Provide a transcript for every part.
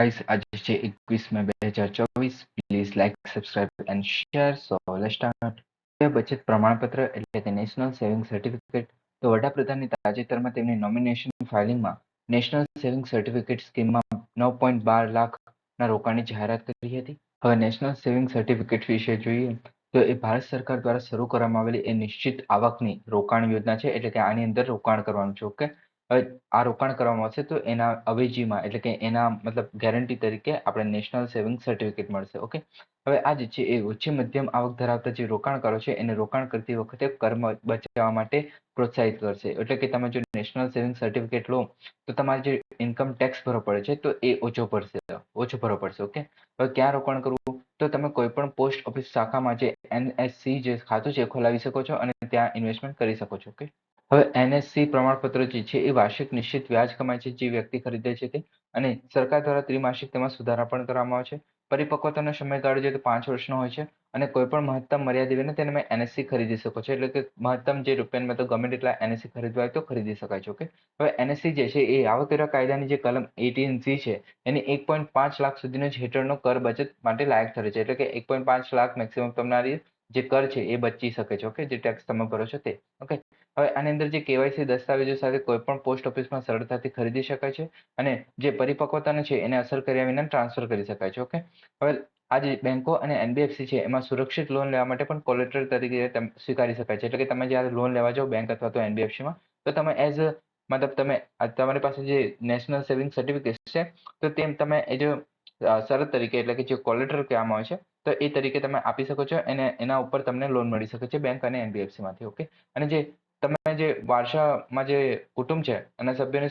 guys, આજે છે એકવીસ મે બે હજાર ચોવીસ please like subscribe and share so let's start બચત પ્રમાણપત્ર એટલે કે નેશનલ સેવિંગ સર્ટિફિકેટ તો વડાપ્રધાનની તાજેતરમાં તેમની નોમિનેશન ફાઇલિંગમાં નેશનલ સેવિંગ સર્ટિફિકેટ સ્કીમમાં નવ પોઈન્ટ બાર લાખના રોકાણની જાહેરાત કરી હતી. હવે નેશનલ સેવિંગ સર્ટિફિકેટ વિશે જોઈએ તો એ ભારત સરકાર દ્વારા શરૂ કરવામાં આવેલી એ નિશ્ચિત આવકની રોકાણ યોજના છે. એટલે કે આની અંદર રોકાણ કરવાનું છે ઓકે હવે આ રોકાણ કરવામાં આવશે તો એના અવેજીમાં, એટલે કે એના મતલબ ગેરંટી તરીકે આપણે નેશનલ સેવિંગ સર્ટિફિકેટ મળશે ઓકે હવે આ જે છે એ ઓછી મધ્યમ આવક ધરાવતા જે રોકાણકારો છે, એને રોકાણ કરતી વખતે કર્મ બચાવવા માટે પ્રોત્સાહિત કરશે. એટલે કે તમે જો નેશનલ સેવિંગ સર્ટિફિકેટ લો, તો તમારે જે ઇન્કમ ટેક્સ ભરવો પડે છે, તો એ ઓછો પડશે ઓછો ભરવો પડશે ઓકે હવે ક્યાં રોકાણ કરવું? તો તમે કોઈ પણ પોસ્ટ ઓફિસ શાખામાં જે એનએસસી જે ખાતું છે એ ખોલાવી શકો છો અને ત્યાં ઇન્વેસ્ટમેન્ટ કરી શકો છો ઓકે હવે એનએસસી પ્રમાણપત્ર જે છે એ વાર્ષિક નિશ્ચિત વ્યાજ કમાય છે જે વ્યક્તિ ખરીદે છે તે અને સરકાર દ્વારા ત્રિમાસિક તેમાં સુધારા પણ કરવામાં આવે છે. પરિપક્વતાનો સમયગાળો જે પાંચ વર્ષનો હોય છે અને કોઈ પણ મહત્તમ મર્યાદા વિના તેને તમે એનએસસી ખરીદી શકો છો. એટલે કે મહત્તમ જે રૂપિયામાં તો ગમે તેટલા એનએસસી ખરીદવા હોય તો ખરીદી શકાય છે, ઓકે? હવે એનએસસી જે છે એ આવકવેરા કાયદાની જે કલમ એટીન સી છે એની એક પોઈન્ટ પાંચ લાખ સુધીનો જ હેઠળનો કર બચત માટે લાયક ઠરે છે. એટલે કે એક પોઈન્ટ પાંચ લાખ મેક્સિમમ તમારી જે કર છે એ બચી શકે છે, ઓકે? જે ટેક્સ તમે ભરો છો તે, ઓકે? હવે આની અંદર જે કેવાયસી દસ્તાવેજો સાથે કોઈ પણ પોસ્ટ ઓફિસમાં સરળતાથી ખરીદી શકાય છે અને જે પરિપક્વતાને છે એને અસર કર્યા વિના ટ્રાન્સફર કરી શકાય છે ઓકે હવે આ જે બેંકો અને એનબીએફસી છે એમાં સુરક્ષિત લોન લેવા માટે પણ કોલેટર તરીકે સ્વીકારી શકાય છે. એટલે કે તમે જ્યારે લોન લેવા જાઓ બેંક અથવા તો એનબીએફસીમાં તો તમે એઝ મતલબ તમે તમારી પાસે જે નેશનલ સેવિંગ સર્ટિફિકેટ છે, તો તેમ તમે એ જે શરત તરીકે એટલે કે જે કોલેટર કહેવામાં આવે છે, તો એ તરીકે તમે આપી શકો છો અને એના ઉપર તમને લોન મળી શકે છે બેંક અને એનબીએફસીમાંથી ઓકે અને જે જે વારસામાં જે કુટુંબ છે એના સભ્યને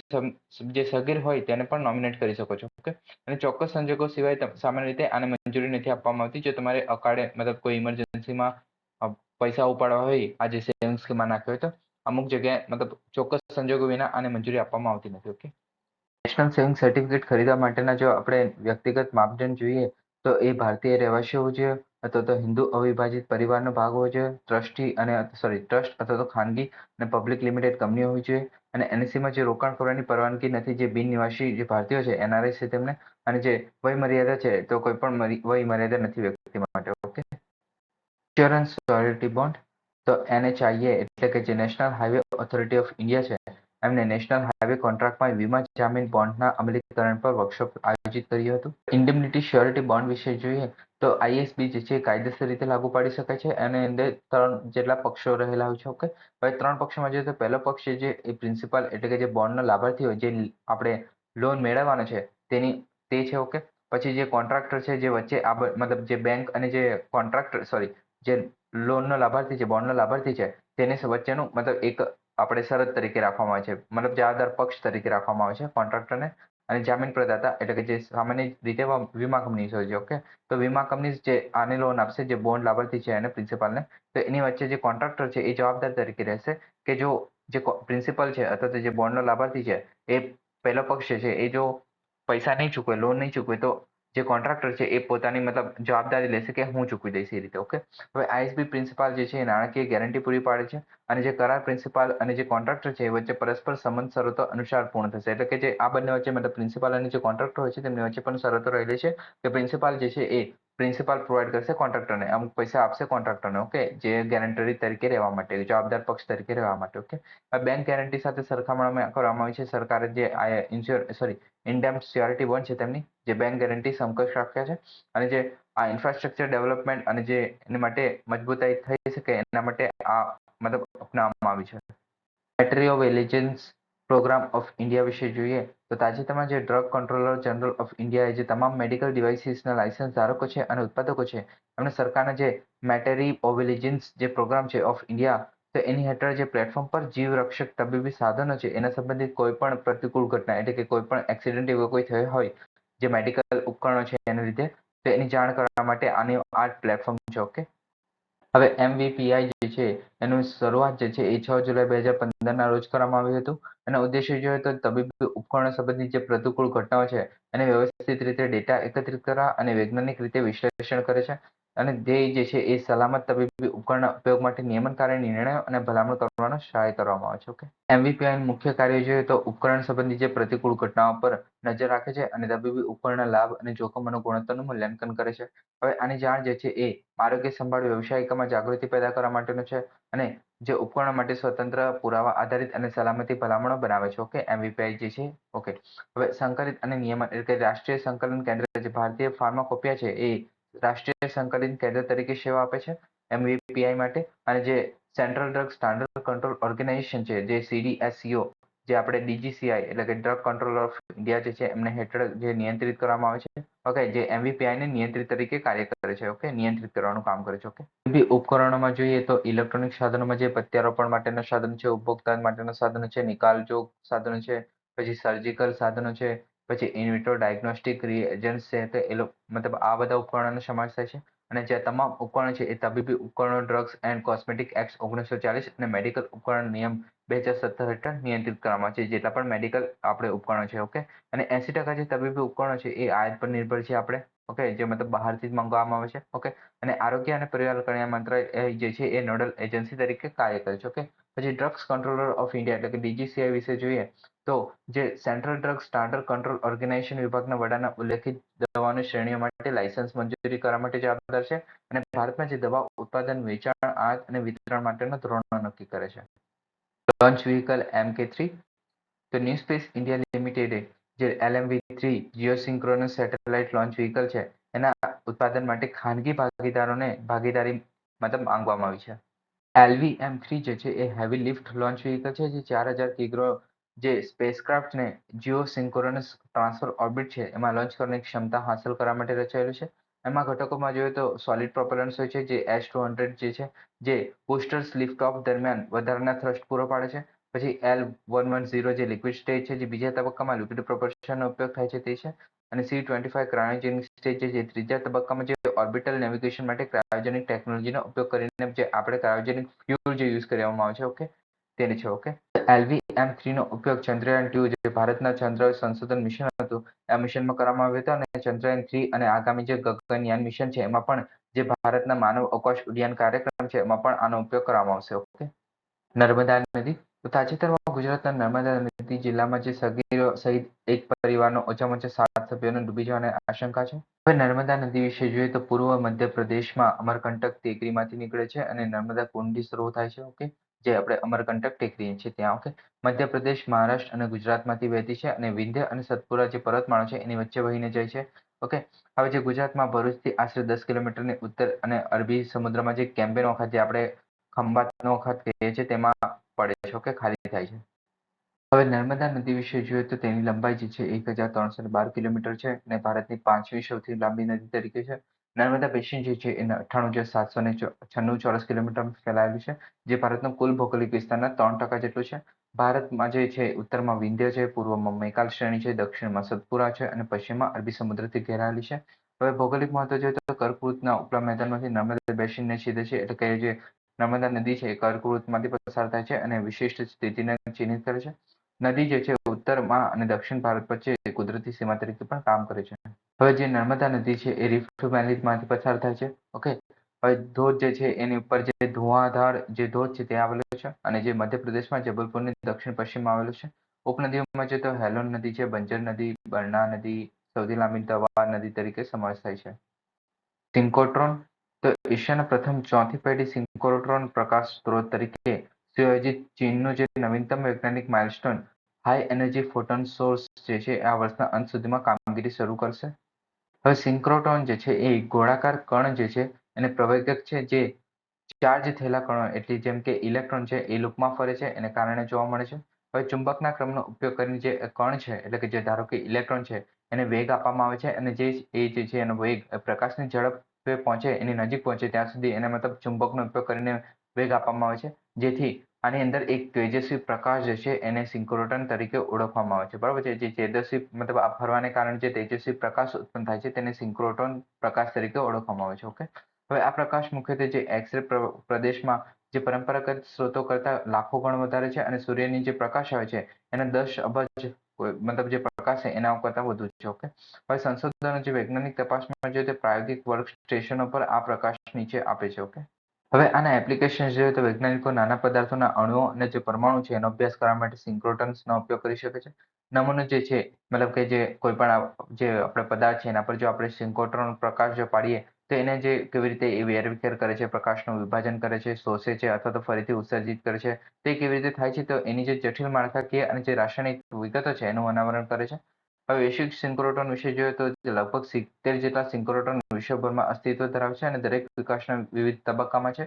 જે સગીર હોય તેને પણ નોમિનેટ કરી શકો છો ઓકે અને ચોક્કસ સંજોગો સિવાય સામાન્ય રીતે આને મંજૂરી નથી આપવામાં આવતી. જો તમારે અકાળે મતલબ કોઈ ઇમરજન્સીમાં પૈસા ઉપાડવા હોય, આ જે સેવિંગ સ્કીમમાં નાખ્યો હોય તો, અમુક જગ્યાએ મતલબ ચોક્કસ સંજોગો વિના આને મંજૂરી આપવામાં આવતી નથી ઓકે નેશનલ સેવિંગ સર્ટિફિકેટ ખરીદવા માટેના જો આપણે વ્યક્તિગત માપદંડ જોઈએ, તો એ ભારતીય રહેવાસી હોવું જોઈએ અથવા તો હિન્દુ અવિભાજિત પરિવારનો ભાગ હોય છે ટ્રસ્ટી અને સોરી ટ્રસ્ટ અથવા તો ખાનગી અને પબ્લિક લિમિટેડ કંપની હોય છે અને એનએસસીમાં જે રોકાણ કરવાની પરવાનગી નથી, જે બિન નિવાસી જે ભારતીયો છે, એનઆરઆઈ છે તેમને, અને જે વય મર્યાદા છે, તો કોઈ પણ વય મર્યાદા નથી વ્યક્તિ માટે, ઓકે? ઇન્સ્યોરન્સ સોરિટી બોન્ડ તો એનએચઆઈએ એટલે કે જે national highway authority of India છે એમને નેશનલ હાઈવે કોન્ટ્રાક્ટમાં વીમા જામીન બોન્ડના અમલીકરણ પર વર્કશોપ આયોજિત કર્યું હતું. ઇન્ડેમનિટી શ્યોરિટી બોન્ડ વિશે જોઈએ તો આઈએસબી જે છે કાયદેસર રીતે લાગુ પાડી શકાય છે અને અંદર ત્રણ જેટલા પક્ષો રહેલા હોય છે, ઓકે? હવે ત્રણ પક્ષોમાં જોઈએ તો પહેલો પક્ષ છે જે પ્રિન્સિપાલ એટલે કે જે બોન્ડનો લાભાર્થી હોય, જે આપણે લોન મેળવવાનો છે, તેની તે છે, ઓકે? પછી જે કોન્ટ્રાક્ટર છે, જે વચ્ચે આ મતલબ જે બેંક અને જે કોન્ટ્રાક્ટર સોરી જે લોનનો લાભાર્થી છે, બોન્ડનો લાભાર્થી છે, તેને વચ્ચેનું મતલબ એક આપણે શરત તરીકે રાખવામાં આવે છે. મતલબ જવાબદાર પક્ષ તરીકે રાખવામાં આવે છે કોન્ટ્રાક્ટરને અને જામીન પ્રદાતા એટલે કે જે સામાન્ય રીતે વીમા કંપની છે ઓકે તો વીમા કંપની જે આને લોન આપશે, જે બોન્ડ લાભાર્થી છે એને પ્રિન્સિપાલને તો એની વચ્ચે જે કોન્ટ્રાક્ટર છે એ જવાબદાર તરીકે રહેશે કે જો જે પ્રિન્સિપલ છે અથવા તો જે બોન્ડનો લાભાર્થી છે એ પહેલો પક્ષ છે એ જો પૈસા નહીં ચૂકવે લોન નહીં ચૂકવે, તો જે કોન્ટ્રાક્ટર છે એ પોતાની મતલબ જવાબદારી લેશે કે હું ચૂકવી દઈશ એ રીતે ઓકે હવે આઈએસબી પ્રિન્સિપાલ જે છે એ નાણાકીય ગેરંટી પૂરી પાડે છે અને જે કરાર પ્રિન્સિપાલ અને જે કોન્ટ્રાક્ટર છે એ વચ્ચે પરસ્પર સંબંધ શરતો અનુસાર પૂર્ણ થશે. એટલે કે જે આ બંને વચ્ચે મતલબ પ્રિન્સિપાલ અને જે કોન્ટ્રાક્ટર હોય છે, તેમની વચ્ચે પણ શરતો રહેલી છે કે પ્રિન્સિપાલ જે છે એ પ્રિન્સિપાલ પ્રોવાઈડ કરશે, કોન્ટ્રાક્ટરને. અમુક પૈસા આપશે કોન્ટ્રાક્ટરને, ઓકે? જે ગેરંટરી તરીકે રહેવા માટે જવાબદાર પક્ષ તરીકે રહેવા માટે, ઓકે? બેંક ગેરંટી સાથે સરખામણીમાં કરવામાં આવી છે. સરકારે જે ઇન્સ્યોર, સોરી ઇન્ડેમ સિક્યોરિટી બોન્ડ છે તેમની, જે બેંક ગેરંટી સમકક્ષ રાખ્યા છે અને જે આ ઇન્ફ્રાસ્ટ્રક્ચર ડેવલપમેન્ટ અને જે એની માટે મજબૂતાઈ થઈ શકે એના માટે આ મતલબ અપનાવવામાં આવી છે. Battery of allegiance program of India વિશે જોઈએ, તો તાજેતરમાં જે ડ્રગ કંટ્રોલર જનરલ ઓફ ઇન્ડિયાએ જે તમામ મેડિકલ ડિવાઇસીસના લાયસન્સ ધારકો છે અને ઉત્પાદકો છે, એમણે સરકારના જે મેટરી ઓવિલિજન્સ જે પ્રોગ્રામ છે ઓફ ઇન્ડિયા, તો એની હેઠળ જે પ્લેટફોર્મ પર જીવરક્ષક તબીબી સાધનો છે, એના સંબંધિત કોઈ પણ પ્રતિકૂળ ઘટના એટલે કે કોઈ પણ એક્સિડન્ટ એવો કોઈ થયો હોય, જે મેડિકલ ઉપકરણો છે એના લીધે, તો એની જાણ કરવા માટે આની આ પ્લેટફોર્મ છે ઓકે હવે એમવીપીઆઈ જે છે, એનું શરૂઆત જે છે એ છ જુલાઈ બે હજાર પંદરના રોજ કરવામાં આવ્યું હતું. અને ઉદ્દેશ્ય જોઈએ તો તબીબી ઉપકરણો સંબંધિત જે પ્રતિકૂળ ઘટનાઓ છે, એને વ્યવસ્થિત રીતે ડેટા એકત્રિત કરવા અને વૈજ્ઞાનિક રીતે વિશ્લેષણ કરે છે. અને ધ્યેય જે છે એ સલામત તબીબી ઉપકરણના ઉપયોગ માટે નિયમનકારી નિર્ણયો અને ભલામણ કરવાનો સહાય કરવામાં આવે છે ઓકે એમવીપીઆઈ મુખ્ય કાર્ય જોઈએ તો ઉપકરણ સંબંધી જે પ્રતિકૂળ ઘટનાઓ પર નજર રાખે છે અને તબીબી ઉપકરણના લાભ અને જોખમ અને ગુણવત્તાનું મૂલ્યાંકન કરે છે. હવે આની જાણ જે છે એ આરોગ્ય સંભાળ વ્યવસાયિકોમાં જાગૃતિ પેદા કરવા માટેનો છે અને જે ઉપકરણો માટે સ્વતંત્ર પુરાવા આધારિત અને સલામતી ભલામણો બનાવે છે ઓકે એમવીપીઆઈ જે છે ઓકે હવે સંકલિત અને નિયમન એટલે કે રાષ્ટ્રીય સંકલન કેન્દ્ર જે ભારતીય ફાર્માકોપિયા છે એ રાષ્ટ્રીય સંકલિત કેન્દ્ર તરીકે સેવા આપે છે એમવીપીઆઈ માટે. અને જે central drug standard control organisation છે, જે સીડીએસસીઓ જે આપણે ડીજીસીઆઈ એટલે કે ડ્રગ કંટ્રોલ ઓફ ઇન્ડિયા જે છે, એમને હેઠળ જે નિયંત્રિત કરવામાં આવે છે. ઓકે જે એમવીપીઆઈને નિયંત્રિત તરીકે કાર્ય કરે છે ઓકે નિયંત્રિત કરવાનું કામ કરે છે ઓકે બી ઉપકરણોમાં જોઈએ તો ઇલેક્ટ્રોનિક સાધનોમાં જે પ્રત્યારોપણ માટેના સાધન છે, ઉપભોક્તા માટેના સાધનો છે નિકાલ જોગ સાધનો છે, પછી સર્જિકલ સાધનો છે પછી ઇનવિટ્રો ડાયગ્નોસ્ટિક રિએજન્ટ્સ છે, તો એ લોકો, મતલબ આ બધા ઉપકરણોનો સમાવેશ થાય છે. અને જે તમામ ઉપકરણો છે, એ તબીબી ઉપકરણો ડ્રગ્સ એન્ડ કોસ્મેટિક એક્ટ ઓગણીસો ચાલીસ અને મેડિકલ ઉપકરણ નિયમ બે હજાર સત્તર હેઠળ નિયંત્રિત કરવામાં છે, જેટલા પણ મેડિકલ આપણે ઉપકરણો છે ઓકે અને એસી ટકા જે તબીબી ઉપકરણો છે, એ આયાત પર નિર્ભર છે આપણે ઓકે જે મતલબ બહારથી જ મંગાવવામાં આવે છે ઓકે અને આરોગ્ય અને પરિવાર કલ્યાણ મંત્રાલય જે છે, એ નોડલ એજન્સી તરીકે કાર્ય કરે છે ઓકે પછી ડ્રગ્સ કંટ્રોલર ઓફ ઇન્ડિયા એટલે કે ડીજીસીઆઈ વિશે જોઈએ, તો જે central drug standard control organisation વિભાગના વડાના ઉલ્લેખિત દવાની શ્રેણીઓ માટે લાયસન્સ મંજૂરી કરવા માટે જવાબદાર છે, અને ભારતમાં જે દવા ઉત્પાદન, વેચાણ, આયાત અને વિતરણ માટેના ધોરણો નક્કી કરે છે. લોન્ચ એમ કે થ્રી તો ન્યૂ સ્પેસ ઇન્ડિયા લિમિટેડે જે LMV three geosynchronous satellite launch vehicle છે, એના ઉત્પાદન માટે ખાનગી ભાગીદારોને ભાગીદારી મતલબ માંગવામાં આવી છે. એલવી એમ થ્રી જે છે, એ હેવી લિફ્ટ લોન્ચ વ્હીકલ છે, જે ચાર હજાર કિગ્રો જે સ્પેસક્રાફ્ટને જીઓ સિન્ક્રોનસ ટ્રાન્સફર ઓર્બિટ છે, એમાં લોન્ચ કરવાની ક્ષમતા હાંસલ કરવા માટે રચાયેલું છે. એમાં ઘટકોમાં જોઈએ તો સોલિડ પ્રોપેલન્સ હોય છે, જે એસ ટુ હંડ્રેડ જે છે, જે બુસ્ટર્સ લિફ્ટ ઓફ દરમિયાન વધારાના થ્રસ્ટ પૂરો પાડે છે. પછી એલ વન વન ઝીરો જે લિક્વિડ સ્ટેજ છે, જે બીજા તબક્કામાં લિક્વિડ પ્રોપલ્શનનો ઉપયોગ થાય છે તે છે. અને C twenty five cryogenic stage છે, જે ત્રીજા તબક્કામાં જે ઓર્બિટલ નેવિગેશન માટે ક્રાયોજેનિક ટેકનોલોજીનો ઉપયોગ કરીને જે આપણે ક્રાયોજેનિક ફ્યુલ જે યુઝ કરવામાં આવે છે ઓકે તેની છે ઓકે એલવી એમ થ્રીનો ઉપયોગ ચંદ્રયાન ટુ જે ભારતના ચંદ્ર સંશોધન મિશન હતું, આ મિશનમાં કરવામાં આવ્યો હતો અને ચંદ્રયાન થ્રી અને આગામી જે ગગનયાન મિશન છે, એમાં પણ જે ભારતના માનવ અવકાશ ઉડ્ડયન કાર્યક્રમ છે, એમાં પણ આનો ઉપયોગ કરવામાં આવશે ઓકે નર્મદા નદી. તો તાજેતરમાં ગુજરાતના નર્મદા નદી જિલ્લામાં જે સગીરો સહિત એક પરિવારનો ઓછામાં ઓછા સાત સભ્યોને ડૂબી જવાની આશંકા છે. હવે નર્મદા નદી વિશે જોઈએ તો પૂર્વ મધ્યપ્રદેશમાં અમરકંટક ટેકરીમાંથી નીકળે છે અને નર્મદા કુંડી શરૂ થાય છે ઓકે જે આપણે અમરકંટક ટેકરી છે ત્યાં ઓકે મધ્યપ્રદેશ, મહારાષ્ટ્ર અને ગુજરાતમાંથી વહેતી છે અને વિંધ્ય અને સતપુરા જે પર્વતમાળો છે એની વચ્ચે વહીને જાય છે ઓકે હવે જે ગુજરાતમાં ભરૂચથી આશરે દસ કિલોમીટરની ઉત્તર અને અરબી સમુદ્રમાં જે કેમ્પેનો વખત, જે આપણે ખંભાતનો વખત કહીએ છીએ, તેમાં પડે છે ઓકે ખાલી થાય છે. હવે નર્મદા નદી વિશે જોઈએ તો તેની લંબાઈ જે છે એક હજાર ત્રણસો બાર કિલોમીટર છે અને ભારતની પાંચમી સૌથી લાંબી નદી તરીકે છે. નર્મદા બેસિન જે છે, એના અઠ્ઠાણું હજાર સાતસો ને છન્નું ચોરસ કિલોમીટર ફેલાયેલું છે, જે ભારતનો કુલ ભૌગોલિક વિસ્તારના ત્રણ ટકા જેટલું છે. ભારતમાં જે છે, ઉત્તરમાં વિંધ્ય છે, પૂર્વમાં મૈકાલ શ્રેણી છે, દક્ષિણમાં સતપુરા છે અને પશ્ચિમમાં અરબી સમુદ્રથી ઘેરાયેલી છે. હવે ભૌગોલિક મહત્વ જોઈએ તો કર્કવૃતના ઉપલા મેદાનમાંથી નર્મદા બેસિનને છેદે છે, એટલે કે જે નર્મદા નદી છે, એ કર્કવૃતમાંથી પસાર થાય છે અને વિશિષ્ટ સ્થિતિને ચિહ્નિત કરે છે. નદી જે છે, ઉત્તરમાં અને દક્ષિણ ભારત વચ્ચે કુદરતી સીમા તરીકે પણ કામ કરે છે. હવે જે નર્મદા નદી છે, એ રિફ્ટ વેલીમાંથી પસાર થાય છે ઓકે હવે ધોધ જે છે, એની ઉપર જે ધુઆધાર જે ધોધ છે, તે આવેલો છે અને જે મધ્યપ્રદેશમાં જબલપુરની દક્ષિણ પશ્ચિમમાં આવેલું છે. ઉપનદીઓમાં છે તો હેલોન નદી છે, બંજર નદી, બરણા નદી સૌથી લાંબી તવા નદી તરીકે સમાવેશ થાય છે. સિન્કોટ્રોન તો એશિયાના પ્રથમ ચોથી પેઢી સિન્કોટ્રોન પ્રકાશ સ્ત્રોત તરીકે સુયોજિત ચીનનું જે નવીનતમ વૈજ્ઞાનિક milestone high energy photon source જે છે આ વર્ષના અંત સુધીમાં કામગીરી શરૂ કરશે. હવે સિન્ક્રોટ્રોન જે છે એ ગોળાકાર કણ જે છે એને પ્રવેગક છે જે ચાર્જ થયેલા કણો, એટલે જેમ કે ઇલેક્ટ્રોન છે એ લૂપમાં ફરે છે એને કારણે જોવા મળે છે. હવે ચુંબકના ક્રમનો ઉપયોગ કરીને જે કણ છે, એટલે કે જે ધારો કે ઇલેક્ટ્રોન છે, એને વેગ આપવામાં આવે છે અને જે એ જે છે એનો વેગ પ્રકાશની ઝડપે પહોંચે, એની નજીક પહોંચે, ત્યાં સુધી એને મતલબ ચુંબકનો ઉપયોગ કરીને વેગ આપવામાં આવે છે. જેથી આની અંદર એક તેજસ્વી પ્રકાશ જે છે એને સિંક્રોટન તરીકે ઓળખવામાં આવે છે. બરાબર છે? જે તેજસ્વી, મતલબ આ ફરવાને કારણે જે તેજસ્વી પ્રકાશ ઉત્પન્ન થાય છે તેને સિંક્રોટોન પ્રકાશ તરીકે ઓળખવામાં આવે છે. ઓકે? હવે આ પ્રકાશ મુખ્યત્વે જે એક્સરે પ્રદેશમાં જે પરંપરાગત સ્ત્રોતો કરતા લાખો ગણ વધારે છે અને સૂર્યની જે પ્રકાશ આવે છે એને દસ અબજ મતલબ જે પ્રકાશ છે એના કરતા વધુ છે. ઓકે? હવે સંશોધનો જે વૈજ્ઞાનિક તપાસમાં જે તે પ્રાયોગિક વર્ક સ્ટેશનો પર આ પ્રકાશ નીચે આપે છે. ઓકે? હવે આના એપ્લિકેશન જોઈએ તો વૈજ્ઞાનિકો નાના પદાર્થોના અણુઓ અને જે પરમાણુ છે, એનો અભ્યાસ કરવા માટે સિન્ક્રોટન્સનો ઉપયોગ કરી શકે છે. નમૂનો જે છે, મતલબ કે જે કોઈ પણ જે આપણે પદાર્થ છે, એના પર જો આપણે સિન્ક્રોટ્રોન પ્રકાશ જો પાડીએ, તો એને જે કેવી રીતે એ વેરવિખેર કરે છે, પ્રકાશનું વિભાજન કરે છે, શોષે છે અથવા તો ફરીથી ઉત્સર્જિત કરે છે, તે કેવી રીતે થાય છે, તો એની જે જટિલ માળખાકીય અને જે રાસાયણિક વિગતો છે, એનું અનાવરણ કરે છે. હવે વૈશ્વિક સિન્ક્રોટ્રોન વિશે જોઈએ તો લગભગ સિત્તેર જેટલા સિન્ક્રોટ્રોન વિશ્વભરમાં અસ્તિત્વ ધરાવે છે અને દરેક વિકાસના વિવિધ તબક્કામાં છે.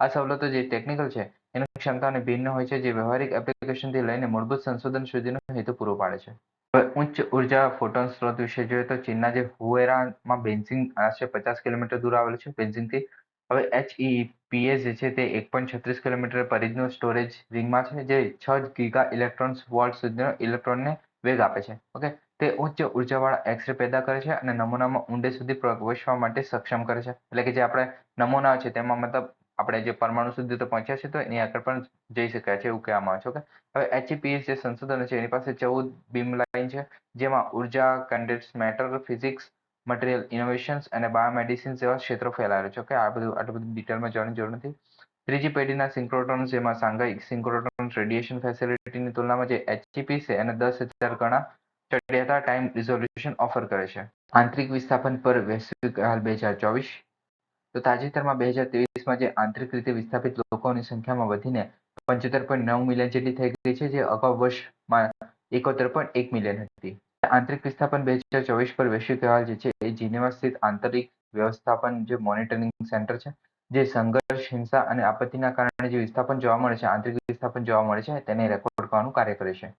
આ સવલતો જે ટેકનિકલ છે, એની ક્ષમતાને ભિન્ન હોય છે, જે વ્યવહારિક એપ્લિકેશનથી લઈને મૂળભૂત સંશોધન સુધીનો હેતુ પૂરો પાડે છે. હવે ઉચ્ચ ઊર્જા ફોટોન સ્ત્રોત વિશે જોઈએ તો ચીનના જે હુએરામાં બેન્ઝિંગ આશરે પચાસ કિલોમીટર દૂર આવેલું છે બેન્ઝિંગથી હવે એચઈપીએસ જે છે તે એક પોઈન્ટ છત્રીસ કિલોમીટર પરિજનો સ્ટોરેજ રિંગમાં છે, જે છ ગીગા ઇલેક્ટ્રોન્સ વોલ્ટ સુધીનો ઇલેક્ટ્રોનને વેગ આપે છે. ઓકે? તે ઉચ્ચ ઉર્જાવાળા એક્સરે પેદા કરે છે અને નમૂનામાં ઊંડે સુધી પ્રવેશવા માટે સક્ષમ કરે છે. એટલે કે જે આપણે નમૂના છે તેમાં મતલબ આપણે જે પરમાણુ સુધી તો પહોંચ્યા છે તો એની આગળ પણ જઈ શકાય છે એવું કહેવામાં આવે છે હવે એચપીએસ જે સંશોધન છે એની પાસે ચૌદ બીમ લાઇન છે, જેમાં ઊર્જા condense matter physics material innovations અને બાયોમેડિસિન જેવા ક્ષેત્રો ફેલાયેલા છે, ઓકે? આ બધું, આટલું બધું ડિટેલમાં જવાની જરૂર નથી. ત્રીજી પેઢીના સિન્ક્રોટ્રોન્સ જેમાં સાંઘાઈ સિન્ક્રોટ્રોન રેડિયેશન ફેસિલિટીની તુલનામાં જે એચપી છે એને દસ હજાર ગણા ડેટા ટાઈમ રિઝોલ્યુશન ઓફર કરે છે. આંતરિક વિસ્થાપન પર વૈશ્વિક હાલ બે હજાર ચોવીસ. તો તાજેતરમાં બે હજાર ત્રેવીસમાં જે આંતરિક રીતે વિસ્થાપિત લોકોની સંખ્યામાં વધીને પંચોતેર પોઈન્ટ નવ મિલિયન જેટલી થઈ ગઈ છે, જે અગાઉ વર્ષમાં એકોતેર પોઈન્ટ એક મિલિયન હતી. આંતરિક વિસ્થાપન બે હજાર ચોવીસ પર વૈશ્વિક અહેવાલ જે છે એ જીનેવા સ્થિત આંતરિક વ્યવસ્થાપન જે મોનિટરિંગ સેન્ટર છે, જે સંઘર્ષ, હિંસા અને આપત્તિના કારણે જે વિસ્થાપન જોવા મળે છે, આંતરિક વિસ્થાપન જોવા મળે છે, તેને રેકોર્ડ કરવાનું કાર્ય કરે છે.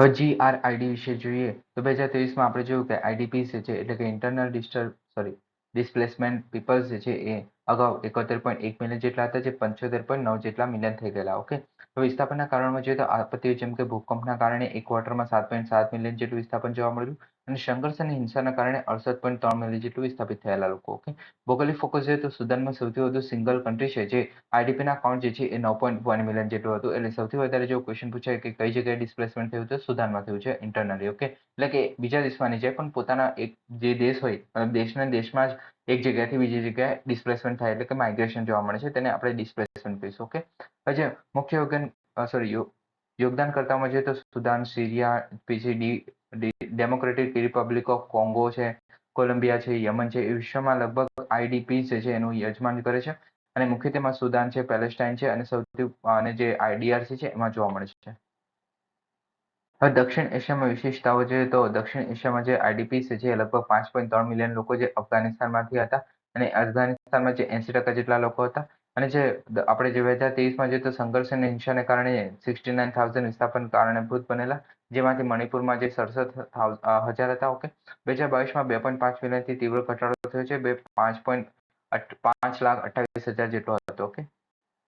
હવે જીઆરઆઈડી વિશે જોઈએ તો બે હજાર ત્રેવીસમાં આપણે જોયું કે આઈડીપી છે એટલે કે internal disturb sorry displacement peoples જે છે એ અગાઉ એકોતેર પોઈન્ટ એક મિલિયન જેટલા હતા, જે પંચોતેર પોઈન્ટ નવ જેટલા મિલિયન થઈ ગયેલા ઓકે વિસ્થાપનના કારણમાં જોઈએ તો આપત્તિઓ જેમ કે ભૂકંપના કારણે એક ક્વાર્ટરમાં સાત પોઈન્ટ સાત મિલિયન જેટલું વિસ્થાપન જોવા મળ્યું અને સંઘર્ષ અને હિંસાના કારણે અડસઠ પોઈન્ટ ત્રણ મિલિયન જેટલું વિસ્થાપિત થયેલા લોકો ઓકે ભૌગોલિક ફોકસ જોઈએ તો સુદાનમાં સૌથી વધુ સિંગલ કન્ટ્રી છે જે આઈડીપીના કાઉન્ટ જે છે એ નવ પોઈન્ટ વન મિલિયન જેટલું હતું. એટલે સૌથી વધારે જો ક્વેશ્ચન પૂછાય કે કઈ જગ્યાએ ડિસ્પ્લેસમેન્ટ થયું તો સુદાનમાં થયું છે ઇન્ટરનલી ઓકે એટલે કે બીજા દેશમાં નહીં પણ પોતાના એક જે દેશ હોય દેશના દેશમાં જ એક જગ્યાથી બીજી જગ્યાએ ડિસ્પ્લેસમેન્ટ થાય એટલે કે માઇગ્રેશન જોવા મળે છે, તેને આપણે ડિસ્પ્લેસમેન્ટ કહીશું ઓકે પછી મુખ્ય યોગન સોરી યોગદાન કરતામાં જોઈએ તો Sudan, Syria પીસીડી democratic Republic of Congo છે કોલંબિયા છે યમન છે, એ વિશ્વમાં લગભગ આઈડીપી જે છે એનું યજમાન કરે છે અને મુખ્યત્વેમાં સુદાન છે પેલેસ્ટાઇન છે અને સૌથી, અને જે આઈડીઆરસી છે એમાં જોવા મળે છે. હવે દક્ષિણ એશિયામાં વિશેષતાઓ જોઈએ તો દક્ષિણ એશિયામાં જે આઈડીપી છે, જે લગભગ પાંચ પોઈન્ટ ત્રણ મિલિયન લોકો જે અફઘાનિસ્તાનમાંથી હતા અને અફઘાનિસ્તાનમાં જે એસી ટકા જેટલા લોકો હતા અને જે આપણે જે બે હજાર તેવીસમાં જોઈએ તો સંઘર્ષ અને હિંસાને કારણે સિક્સટી નાઇન થાઉઝન્ડ વિસ્થાપન કારણભૂત બનેલા, જેમાંથી મણિપુરમાં જે સડસઠ હજાર હતા ઓકે બે હજાર બાવીસમાં બે પોઈન્ટ પાંચ મિલિયનથી તીવ્ર ઘટાડો થયો છે, બે પાંચ પોઈન્ટ પાંચ લાખ અઠ્ઠાવીસ હજાર જેટલો હતો ઓકે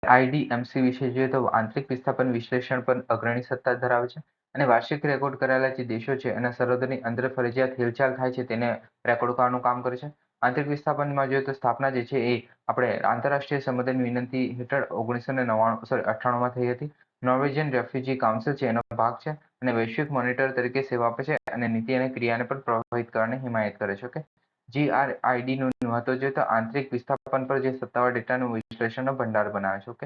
આઈડીએમસી વિશે જોઈએ તો આંતરિક વિસ્થાપન વિશ્લેષણ પર અગ્રણી સત્તા ધરાવે છે. અને વાર્ષિક રેકોર્ડ કરાયેલા જે દેશો છે, એના સરહદોની અંદર ફરજિયાત હિલચાલ થાય છે, તેને રેકોર્ડ કરવાનું કામ કરે છે. આંતરિક વિસ્થાપનમાં જોઈએ તો સ્થાપના જે છે, એ આપણે આંતરરાષ્ટ્રીય સમુદાયની વિનંતી હેઠળ ઓગણીસો ને નવ્વાણું સોરી અઠ્ઠાણુંમાં થઈ હતી. નોર્વેજિયન રેફ્યુજી કાઉન્સિલ છે, એનો ભાગ છે અને વૈશ્વિક મોનિટર તરીકે સેવા આપે છે અને નીતિ અને ક્રિયાને પણ પ્રભાવિત કરવાની હિમાયત કરે છે, ઓકે? જીઆરઆઈડી નું મહત્વ જોઈએ તો આંતરિક વિસ્થાપન પર જે સત્તાવાર ડેટાનું વિશ્લેષણનો ભંડાર બનાવે છે, okay?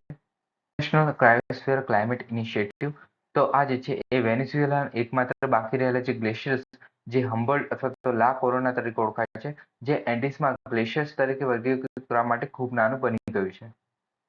National cryosphere climate initiative તો આ જે છે એ વેનેઝુએલા એકમાત્ર બાકી રહેલા જે ગ્લેશિયર્સ, જે હમ્બલ્ડ અથવા તો લા કોરોના તરીકે ઓળખાય છે, જે એન્ડિસમાં ગ્લેશિયર્સ તરીકે વર્ગીકૃત કરવા માટે ખૂબ નાનું બની ગયું છે.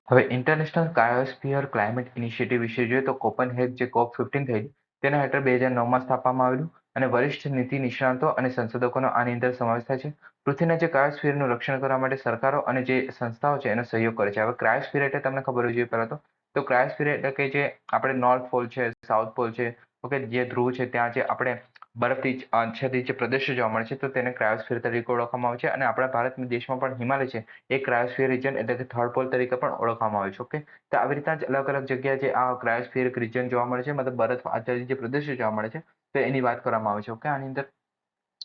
હવે ઇન્ટરનેશનલ કાયોસ્ફિયર ક્લાઇમેટ ઇનિશિયેટિવ વિશે જોઈએ તો કોપનહેગ જે કોપ ફિફ્ટીન થઈ તેના હેઠળ બે હજાર નવમાં સ્થાપવામાં આવેલું અને વરિષ્ઠ નીતિ નિષ્ણાતો અને સંશોધકોનો આની અંદર સમાવેશ થાય છે. પૃથ્વીના જે કાયોસ્ફિયરનું રક્ષણ કરવા માટે સરકારો અને જે સંસ્થાઓ છે એનો સહયોગ કરે છે. હવે ક્રાયોસ્ફિયર એટલે તમને ખબર હોવી જોઈએ પહેલાં તો તો ક્રાયોસ્ફિયર એટલે કે જે આપણે નોર્થ પોલ છે સાઉથ પોલ છે ઓકે જે ધ્રુવ છે, ત્યાં જે આપણે બરફથી આચ્છાદિત જે પ્રદેશો જોવા મળે છે, તો તેને ક્રાયોસ્ફિયર તરીકે ઓળખવામાં આવે છે અને આપણા ભારત દેશમાં પણ હિમાલય છે, એ ક્રાયોસ્ફિયર રિજન એટલે કે થર્ડ પોલ તરીકે પણ ઓળખવામાં આવે છે ઓકે તો આવી રીતના જ અલગ અલગ જગ્યાએ જે આ ક્રાયોસ્ફિયર રિજન જોવા મળે છે, મતલબ બરફ આચ્છાદિત જે પ્રદેશો જોવા મળે છે, તો એની વાત કરવામાં આવે છે ઓકે આની અંદર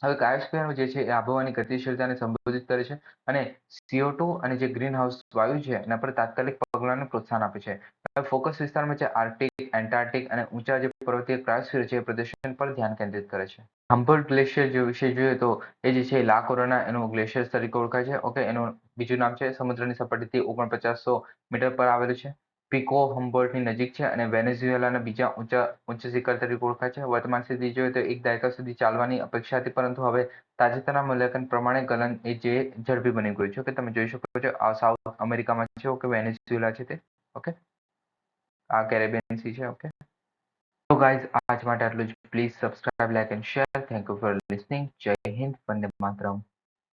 હવે કાયોસ્ફિયર જે છે એ આબોહવાની ગતિશીલતાને સંબોધિત કરે છે અને CO2 અને જે ગ્રીન હાઉસ વાયુ છે એના પર તાત્કાલિક પગલાંને પ્રોત્સાહન આપે છે. હવે ફોકસ વિસ્તારમાં છે આર્ટિક એન્ટાર્કટિક અને ઊંચા જે પર્વતીય ક્રાયોસ્ફિયર છે એ પ્રદર્શન પર ધ્યાન કેન્દ્રિત કરે છે. હમ્બોલ્ટ ગ્લેશિયર જે વિશે જોઈએ તો એ જે છે લા કોરોના એનું ગ્લેશિયર તરીકે ઓળખાય છે. ઓકે એનું બીજું નામ છે સમુદ્રની સપાટીથી ઓગણપચાસસો મીટર પર આવેલું છે. પિકો હમ્બોલ્ટની નજીક છે અને વેનેઝુએલાના બીજા ઊંચા ઉચ્ચ શિખર તરીકે ઓળખાય છે. વર્તમાન સ્થિતિ જોઈએ તો એક દાયકા સુધી ચાલવાની અપેક્ષા હતી, પરંતુ હવે તાજેતરના મૂલ્યાંકન પ્રમાણે ગલન એ જે ઝડપી બની ગયું છે, કે તમે જોઈ શકો છો, આ સાઉથ અમેરિકામાં છે, ઓકે, વેનેઝુએલા છે તે, ઓકે? આ કેરેબિયન સી છે, ઓકે? તો ગાઈઝ, આજ માટે આટલું જ. Please subscribe like and share. Thank you for listening. Jai Hind. Vande Mataram.